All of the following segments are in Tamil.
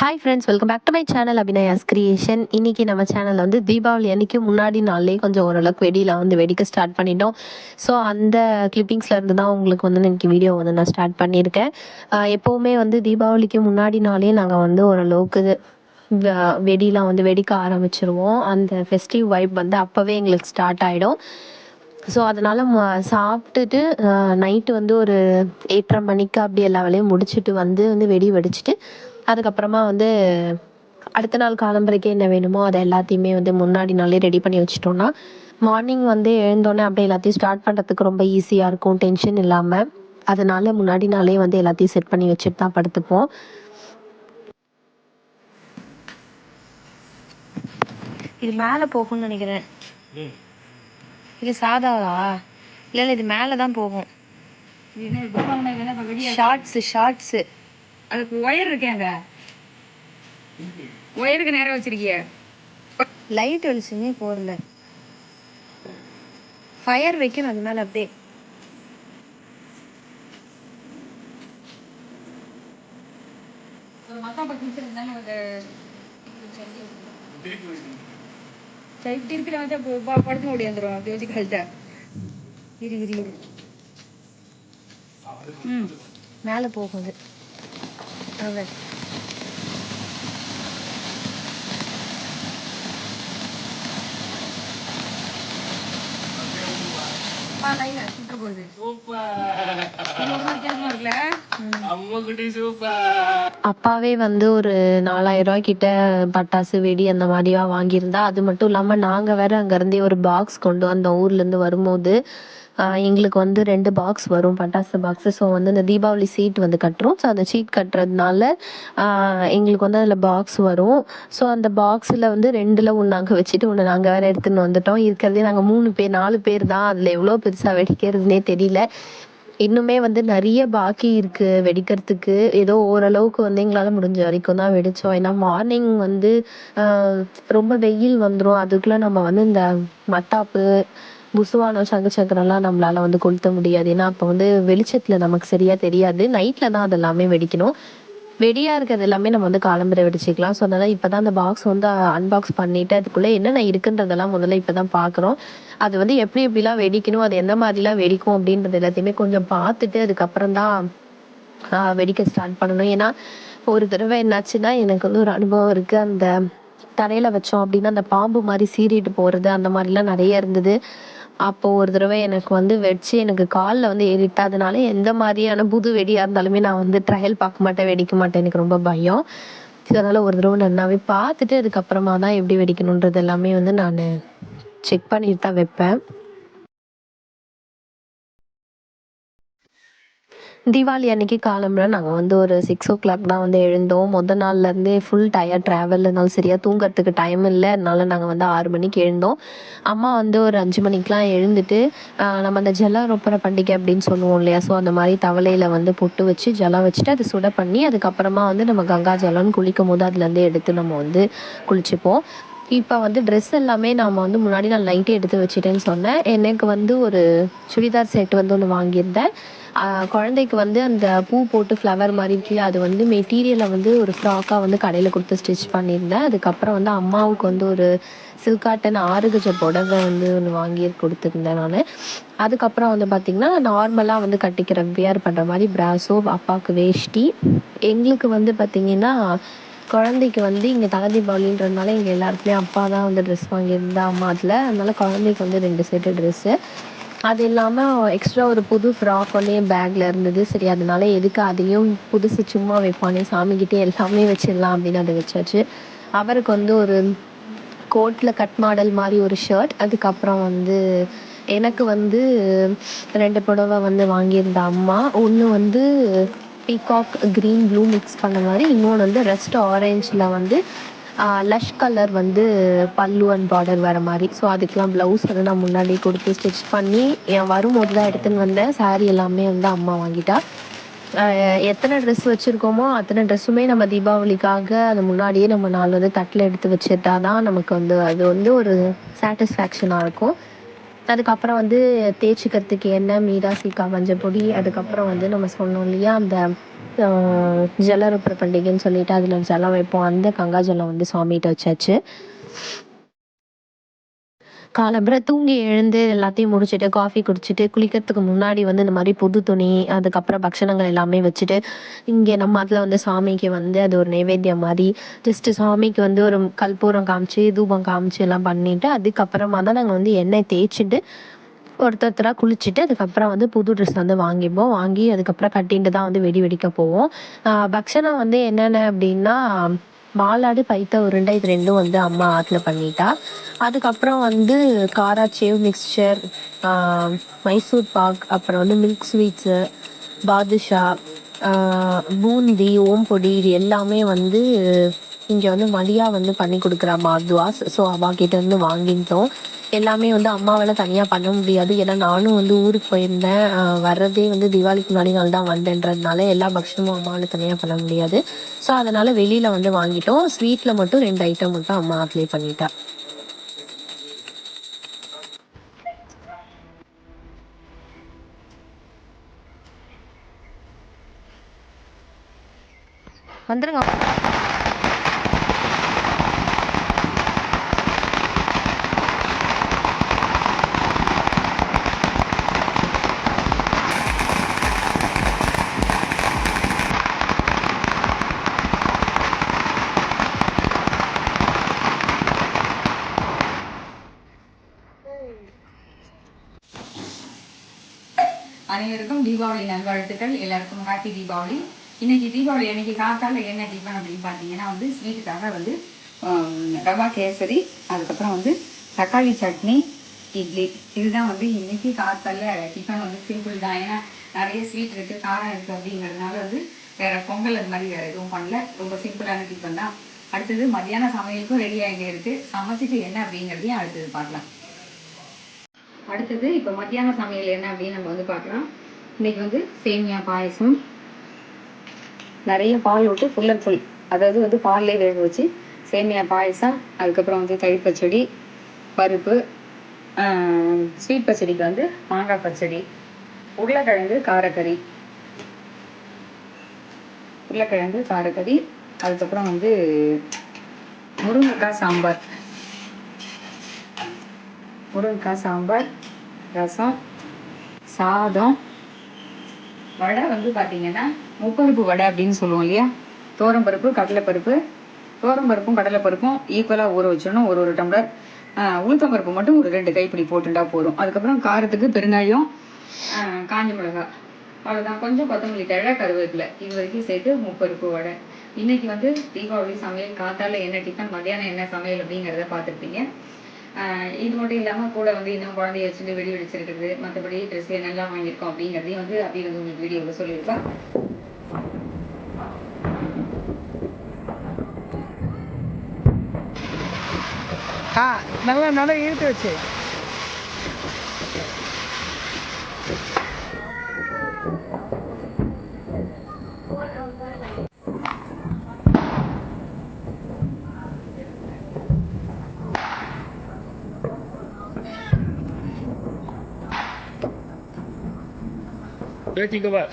Hi friends welcome back to my channel Abhinaya's creation இன்னைக்கு நம்ம சேனலில் வந்து தீபாவளி அன்றைக்கி முன்னாடி நாள்லேயே கொஞ்சம் ஓரளவுக்கு வெடியில் வந்து வெடிக்க ஸ்டார்ட் பண்ணிட்டோம். ஸோ அந்த கிளிப்பிங்ஸில் இருந்து தான் உங்களுக்கு வந்து இன்னைக்கு வீடியோ வந்து நான் ஸ்டார்ட் பண்ணியிருக்கேன். எப்போவுமே வந்து தீபாவளிக்கு முன்னாடி நாளே நாங்கள் வந்து ஓரளவுக்கு வ- வெடிலாம் வந்து வெடிக்க ஆரம்பிச்சிருவோம். அந்த ஃபெஸ்டிவ் வைப் வந்து அப்போவே எங்களுக்கு ஸ்டார்ட் ஆகிடும் ஸோ அதனால் சாப்பிட்டுட்டு நைட்டு வந்து ஒரு எட்டரை மணிக்கு அப்படி எல்லா வேலையும் முடிச்சுட்டு வந்து வந்து வெடி வெடிச்சிட்டு அதுக்கப்புறமா வந்து அடுத்த நாள் காலம்பரைக்கு என்ன வேணுமோ அதை எல்லாத்தையுமே வந்து முன்னாடி நாளே ரெடி பண்ணி வச்சிட்டோம்னா மார்னிங் வந்து எழுந்தோடனே அப்படியே எல்லாத்தையும் ஸ்டார்ட் பண்ணுறதுக்கு ரொம்ப ஈஸியாக இருக்கும் டென்ஷன் இல்லாமல் அதனால முன்னாடி நாளே வந்து எல்லாத்தையும் செட் பண்ணி வச்சுட்டு தான் படுத்துப்போம். இது மேலே போகும்னு நினைக்கிறேன். இது சாதாவா? இல்லை இல்லை இது மேலே தான் போகும் ஷார்ட்ஸு ஷார்ட்ஸு அதுக்கு ஒயர் இருக்கேங்க ஒயருக்கு நேரம் வச்சிருக்கிய. லைட் வெளிச்சுமே போடல. ஃபயர் வைக்கணும் அது மேலே அப்படியே ப- ப- படுத்து ஓடியாந்துரும் அப்படி வச்சு கழிச்சா இரு இரு இரு. ம். மேலே போகுது வித்தியாசமா இருக்குல்ல அப்பாவே வந்து ஒரு நாலாயிரம் ரூபாய் கிட்ட பட்டாசு வெடி அந்த மாதிரியா வாங்கியிருந்தா அது மட்டும் இல்லாமல் நாங்கள் வேற அங்கேருந்தே ஒரு பாக்ஸ் கொண்டு வந்தோம். ஊர்லேருந்து வரும்போது ஆஹ் எங்களுக்கு வந்து ரெண்டு பாக்ஸ் வரும் பட்டாசு பாக்ஸு ஸோ வந்து இந்த தீபாவளி சீட் வந்து கட்டுறோம். ஸோ அந்த சீட் கட்டுறதுனால எங்களுக்கு வந்து அதில் பாக்ஸ் வரும். ஸோ அந்த பாக்ஸில் வந்து ரெண்டில் ஒன்று நாங்கள் வச்சுட்டு ஒன்று நாங்கள் வேறு எடுத்துன்னு வந்துட்டோம். இருக்கிறதே நாங்கள் மூணு பேர் நாலு பேர் தான். அதில் எவ்வளோ பெருசாக வெடிக்கிறதுனே தெரியல. இன்னுமே வந்து நிறைய பாக்கி இருக்கு வெடிக்கிறதுக்கு. ஏதோ ஓரளவுக்கு வந்து எங்களால் முடிஞ்ச வரைக்கும் தான் வெடித்தோம் ஏன்னா மார்னிங் வந்து ரொம்ப வெயில் வந்துடும் அதுக்குள்ளே நம்ம வந்து இந்த மத்தாப்பு புசுவானம் சங்கு சக்கரம்லாம் நம்மளால வந்து கொளுத்த முடியாது. ஏன்னா அப்போ வந்து வெளிச்சத்துல நமக்கு சரியா தெரியாது. நைட்ல தான் அது எல்லாமே வெடிக்கணும். வெடியா இருக்கிறது எல்லாமே நம்ம வந்து காலம்பரை வெடிச்சிக்கலாம். ஸோ அதனால இப்பதான் அந்த பாக்ஸ் வந்து அன்பாக்ஸ் பண்ணிட்டு அதுக்குள்ள என்னென்ன இருக்குன்றதெல்லாம் முதல்ல இப்பதான் பார்க்குறோம் அது வந்து எப்படி எப்படிலாம் வெடிக்கணும் அது எந்த மாதிரிலாம் வெடிக்கும் அப்படின்றது எல்லாத்தையுமே கொஞ்சம் பார்த்துட்டு அதுக்கப்புறம் தான் வெடிக்க ஸ்டார்ட் பண்ணணும். ஏன்னா ஒரு தடவை என்னாச்சுன்னா எனக்கு வந்து ஒரு அனுபவம் இருக்கு. அந்த தரையில வச்சோம் அப்படின்னா அந்த பாம்பு மாதிரி சீறிட்டு போறது அந்த மாதிரிலாம் நிறைய இருந்தது. அப்போ ஒரு தடவை எனக்கு வந்து வெடிச்சு எனக்கு காலில் வந்து ஏறிட்டு அதனால எந்த மாதிரியான புது வெடியாக இருந்தாலுமே நான் வந்து ட்ரையல் பார்க்க மாட்டேன் வெடிக்க மாட்டேன். எனக்கு ரொம்ப பயம். ஸோ ஒரு தடவை நல்லாவே பார்த்துட்டு அதுக்கப்புறமா தான் எப்படி வெடிக்கணுன்றது எல்லாமே வந்து நான் செக் பண்ணிட்டு தான் வைப்பேன். தீபாவளி அன்னைக்கு காலம்புற நாங்கள் வந்து ஒரு சிக்ஸ் ஓ கிளாக் தான் வந்து எழுந்தோம். மொதல் நாள்லேருந்தே ஃபுல் டயர் ட்ராவல் இருந்தாலும் சரியாக தூங்குறதுக்கு டைம் இல்லை. அதனால நாங்கள் வந்து ஆறு மணிக்கு எழுந்தோம். அம்மா வந்து ஒரு அஞ்சு மணிக்கெலாம் எழுந்துட்டு நம்ம அந்த ஜல ரொப்பர பண்டிகை அப்படின்னு சொல்லுவோம் இல்லையா? ஸோ அந்த மாதிரி தவளையில் வந்து பொட்டு வச்சு ஜலம் வச்சுட்டு அது சுட பண்ணி அதுக்கப்புறமா வந்து நம்ம கங்கா ஜலம்னு குளிக்கும் போது அதுலேருந்து எடுத்து நம்ம வந்து குளிச்சுப்போம். இப்போ வந்து ட்ரெஸ் எல்லாமே நாம் வந்து முன்னாடி நான் நைட்டே எடுத்து வச்சுட்டேன்னு சொன்னேன். எனக்கு வந்து ஒரு சுடிதார் செட் வந்து ஒன்று வாங்கியிருந்தேன். குழந்தைக்கு வந்து அந்த பூ போட்டு ஃப்ளவர் மாதிரி இருக்குல்ல அது வந்து மெட்டீரியலை வந்து ஒரு ஃப்ராக்காக வந்து கடையில் கொடுத்து ஸ்டிச் பண்ணியிருந்தேன். அதுக்கப்புறம் வந்து அம்மாவுக்கு வந்து ஒரு சில்காட்டன் ஆறு கஜ புடவை வந்து ஒன்று வாங்கி கொடுத்துருந்தேன் நான். அதுக்கப்புறம் வந்து பார்த்திங்கன்னா நார்மலாக வந்து கட்டிக்கிற வியர் பண்ணுற மாதிரி ப்ராஸோ அப்பாவுக்கு வேஷ்டி. எங்களுக்கு வந்து பார்த்திங்கன்னா குழந்தைக்கு வந்து இங்கே தலை தீபாவளின்றதுனால இங்கே எல்லாருக்குமே அப்பா தான் வந்து ட்ரெஸ் வாங்கியிருந்தா அம்மா அதில். அதனால குழந்தைக்கு வந்து ரெண்டு செட்டு ட்ரெஸ்ஸு அது இல்லாமல் எக்ஸ்ட்ரா ஒரு புது ஃப்ராக் ஒன்று என் பேக்கில் இருந்தது. சரி அதனால எதுக்கு அதையும் புதுசு சும்மா வைப்பானே? சாமிக்கிட்டே எல்லாமே வச்சிடலாம் அப்படின்னு அதை வச்சாச்சு. அவருக்கு வந்து ஒரு கோட்டில் கட் மாடல் மாதிரி ஒரு ஷர்ட் அதுக்கப்புறம் வந்து எனக்கு வந்து ரெண்டு புடவை வந்து வாங்கியிருந்த அம்மா. ஒன்று வந்து பீகாக் க்ரீன் ப்ளூ மிக்ஸ் பண்ண மாதிரி இன்னொன்று வந்து ரெஸ்ட் ஆரேஞ்சில் வந்து லஷ் கலர் வந்து பல்லு அண்ட் பார்டர் வர மாதிரி. ஸோ அதுக்கெலாம் ப்ளவுஸ் வந்து நான் முன்னாடி கொடுத்து ஸ்டிச் பண்ணி என் வரும்போது தான் எடுத்துன்னு வந்தேன் சாரீ எல்லாமே வந்து அம்மா வாங்கிட்டா. எத்தனை ட்ரெஸ் வச்சுருக்கோமோ அத்தனை ட்ரெஸ்ஸுமே நம்ம தீபாவளிக்காக அது முன்னாடியே நம்ம நாலு வந்து தட்டில் எடுத்து வச்சுட்டா தான் நமக்கு வந்து அது வந்து ஒரு சாட்டிஸ்ஃபேக்ஷனாக இருக்கும். அதுக்கப்புறம் வந்து தேய்ச்சிக்கிறதுக்கு எண்ணெய் மீராசிக்கா மஞ்சள் பொடி அதுக்கப்புறம் வந்து நம்ம சொன்னோம் இல்லையா அந்த ஜலருப்புற பண்டிகைன்னு சொல்லிட்டு அதில் ஜலம் வைப்போம். அந்த கங்கா ஜலம் வந்து சாமிகிட்ட வச்சாச்சு. காலம்புற தூங்கி எழுந்து எல்லாத்தையும் முடிச்சுட்டு காஃபி குடிச்சிட்டு குளிக்கிறதுக்கு முன்னாடி வந்து இந்த மாதிரி புது துணி அதுக்கப்புறம் பக்ஷணங்கள் எல்லாமே வச்சுட்டு இங்கே நம்ம அதில் வந்து சாமிக்கு வந்து அது ஒரு நைவேத்தியம் மாதிரி ஜஸ்ட்டு சாமிக்கு வந்து ஒரு கற்பூரம் காமிச்சு தூபம் காமிச்சு எல்லாம் பண்ணிட்டு அதுக்கப்புறமா தான் நாங்கள் வந்து எண்ணெய் தேய்ச்சிட்டு ஒருத்தராக குளிச்சுட்டு அதுக்கப்புறம் வந்து புது ட்ரெஸ் வந்து வாங்கிப்போம். வாங்கி அதுக்கப்புறம் கட்டின்ட்டு தான் வந்து வெடி வெடிக்க போவோம். பக்ஷணம் வந்து என்னென்ன அப்படின்னா மாலாடு பைத்த உருண்டை இது ரெண்டும் வந்து அம்மா ஆற்றுல பண்ணிட்டா. அதுக்கப்புறம் வந்து காரா சேவ் மிக்ஸ்சர் மைசூர் பாக் அப்புறம் வந்து மில்க் ஸ்வீட்ஸு பாதுஷா பூந்தி ஓம்பொடி இது எல்லாமே வந்து இங்கே வந்து மதியாக வந்து பண்ணி கொடுக்குறா மாதுவாஸ். ஸோ அவகிட்ட வந்து வாங்கிட்டோம். எல்லாமே வந்து அம்மாவால தனியா பண்ண முடியாது. ஏன்னா நானும் வந்து ஊருக்கு போயிருந்தேன். ஆஹ் வர்றதே வந்து தீபாவளிக்கு முன்னாடி நாள் தான் வந்தேன்றதுனால எல்லா பக்ஷணமும் அம்மாவால தனியா பண்ண முடியாது. ஸோ அதனால வெளியில வந்து வாங்கிட்டோம். ஸ்வீட்ல மட்டும் ரெண்டு ஐட்டம் மட்டும் அம்மா அப்ளை பண்ணிட்டா. வந்துருங்க. வாழ்த்துக்கள். எல்லாருக்கும் ஹாப்பி தீபாவளி. இன்னைக்கு தீபாவளி அன்னைக்கு காத்தால என்ன டிஃபன் அப்படின்னு பார்த்தீங்கன்னா வந்து ஸ்வீட்டுக்காக வந்து ரவா கேசரி அதுக்கப்புறம் வந்து தக்காளி சட்னி இட்லி. இதுதான் வந்து இன்னைக்கு காத்தால டிஃபன் வந்து சிம்பிள் தான். ஏன்னா நிறைய ஸ்வீட் இருக்கு காரம் இருக்கு அப்படிங்கிறதுனால வந்து வேற பொங்கல் அது மாதிரி வேற எதுவும் பண்ணல. ரொம்ப சிம்பிளான டிஃபன் தான். அடுத்தது மத்தியான சமையலுக்கும் ரெடி ஆகிட்டே இருக்கு. சமைச்சிட்டு என்ன அப்படிங்கிறதையும் அடுத்தது பார்க்கலாம். அடுத்தது இப்போ மத்தியான சமையல் என்ன அப்படின்னு நம்ம வந்து பார்க்கலாம். இன்னைக்கு வந்து சேமியா பாயசம். நிறைய பால் விட்டு ஃபுல் அண்ட் ஃபுல் அதாவது வந்து பால்லே வேக வச்சு சேமியா பாயசம் அதுக்கப்புறம் வந்து தயிர் பச்சடி பருப்பு ஸ்வீட் பச்சடிக்கு வந்து மாங்காய் பச்சடி உருளைக்கிழங்கு காரக்கறி. உருளைக்கிழங்கு காரக்கறி அதுக்கப்புறம் வந்து முருங்கைக்காய் சாம்பார். முருங்கைக்காய் சாம்பார் ரசம் சாதம். வடை வந்து பார்த்தீங்கன்னா முப்பருப்பு வடை அப்படின்னு சொல்லுவோம் இல்லையா? தோரம்பருப்பு கடலைப்பருப்பு தோரம்பருப்பும் கடலைப்பருப்பும் ஈக்குவலாக ஊற வச்சிடணும் ஒரு ஒரு டம்ளர் ஆஹ் உளுத்தம்பருப்பு மட்டும் ஒரு ரெண்டு கைப்பிடி போட்டுட்டா போதும். அதுக்கப்புறம் காரத்துக்கு பெருங்காயம் காஞ்ச மிளகாய் அவ்வளோதான் கொஞ்சம் கொத்தமல்லி தழை கருவேப்பிலை. இது வரைக்கும் சேர்த்து முப்பருப்பு வடை. இன்னைக்கு வந்து தீபாவளி சமையல் காத்தால என்ன டிஃபன் மத்தியானம் என்ன சமையல் அப்படிங்கிறத பார்த்துருப்பீங்க. இது மட்டும் இல்லாமல் கூட வந்து இன்னும் குழந்தைய வச்சுட்டு வெடி வெடிச்சிருக்கிறது மற்றபடி ட்ரெஸ் என்னெல்லாம் வாங்கியிருக்கோம் அப்படிங்கிறதையும் வந்து அப்படி வந்து உங்களுக்கு வீடியோவில் சொல்லியிருப்பேன் ஆ நல்லா நல்லா இழுத்து வச்சு. dirty go up.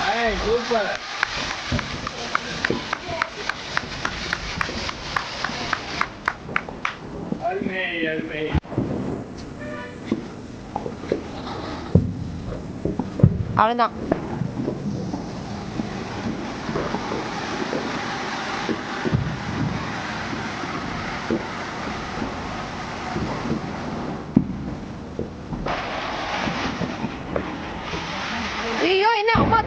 Alright, go up. Almei, Almei. Alena.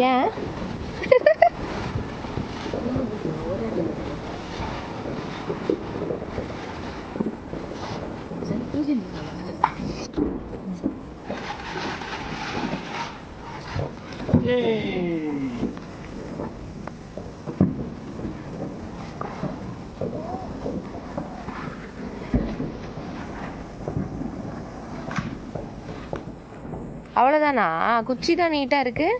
ஏன்? அவ்வளோதானா குச்சி தான் நீட்டாக இருக்குது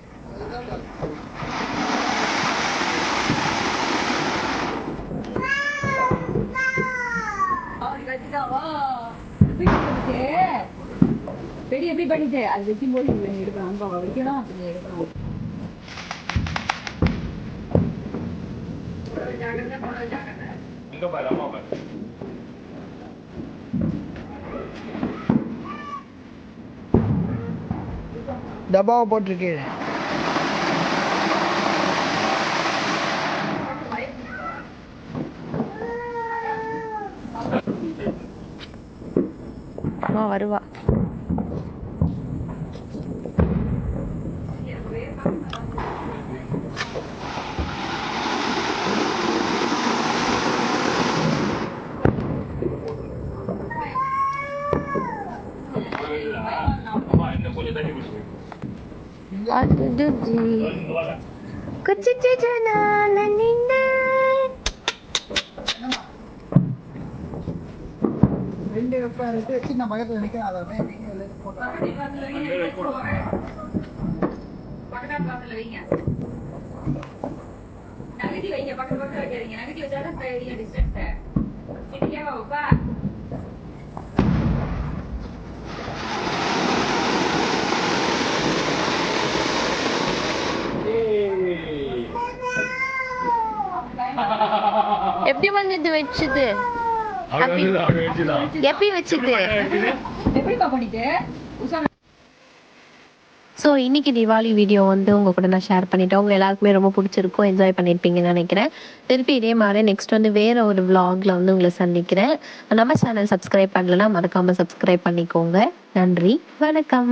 பெரிய எப்படி பண்ணிட்டு அது வைக்கும் போது எடுக்கலாம் வைக்கணும் அப்படி எடுக்கலாம் இங்க பாரு அம்மா பாரு டப்பாவை போட்டிருக்கேன் அம்மா வருவா அம்மா இன்னும் கொஞ்சம் தண்ணி குடிச்சு ரெண்டு வெப்பம் சின்ன பக்கத்தில் நிற்கிறேன் அதை போட்டேன் பக்கத்துல வைங்க நகர்த்தி வைங்க பக்கத்து பக்கத்துல வைக்காதீங்க நகர்த்தி வச்சாதான் தெரியும் டிஸ்டன்ஸ் எப்படி வந்து வச்சுது? எப்படி வச்சுது ஸோ இன்னைக்கு தீபாவளி வீடியோ வந்து உங்க கூட நான் ஷேர் பண்ணிட்டேன். உங்க எல்லாருக்குமே ரொம்ப பிடிச்சிருக்கும். என்ஜாய் பண்ணியிருப்பீங்கன்னு நினைக்கிறேன். திருப்பி இதே மாதிரி நெக்ஸ்ட் வந்து வேற ஒரு vlogல வந்து உங்களை சந்திக்கிறேன். நம்ம சேனல் சப்ஸ்கிரைப் பண்ணலன்னா மறக்காம சப்ஸ்கிரைப் பண்ணிக்கோங்க. நன்றி. வணக்கம்.